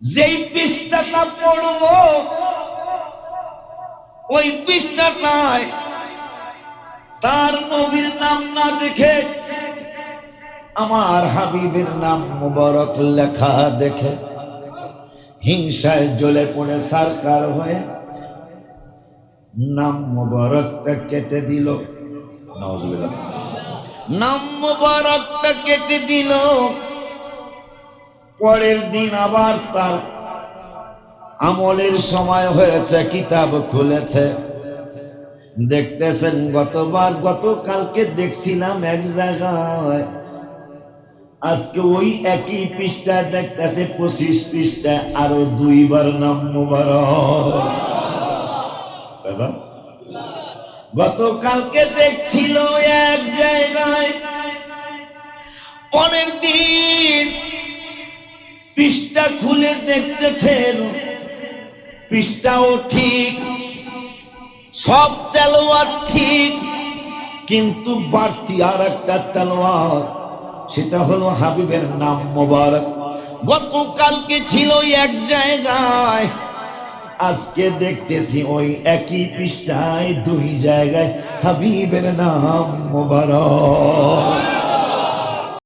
যেই পৃষ্ঠাটা পড়ব, ওই পৃষ্ঠাটায় তার নবীর নাম না দেখে আমার হাবিবের নাম মুবারক লেখা দেখে হিংসায় জ্বলে পড়ে সরকার হয়ে নাম মুবারকটা কেটে দিল। নাম মুবারকটা কেটে দিল পরের দিন আবার তার আমলের সময় হয়েছে, কিতাব খুলেছে। দেখতেছেন গতবার, গতকালকে দেখছিলাম এক জায়গায়। আজকে ওই একই পৃষ্ঠা দেখতেছে পঁচিশ পৃষ্ঠা, আরও দুইবার নাম মুবারক। গতকালকে দেখছিল এক জায়গায়, পরের দিন পৃষ্ঠা খুলে দেখতেছেন পৃষ্ঠাও ঠিক, সব তেলোয়ার ঠিক, কিন্তু বাড়তি আর একটা তেলোয়ার, সেটা হলো হাবিবের নাম মোবারক। গতকালকে ছিল এক জায়গায়, আজকে দেখতেছি ওই একই পৃষ্ঠায় দুই জায়গায় হাবিবের নাম মোবারক।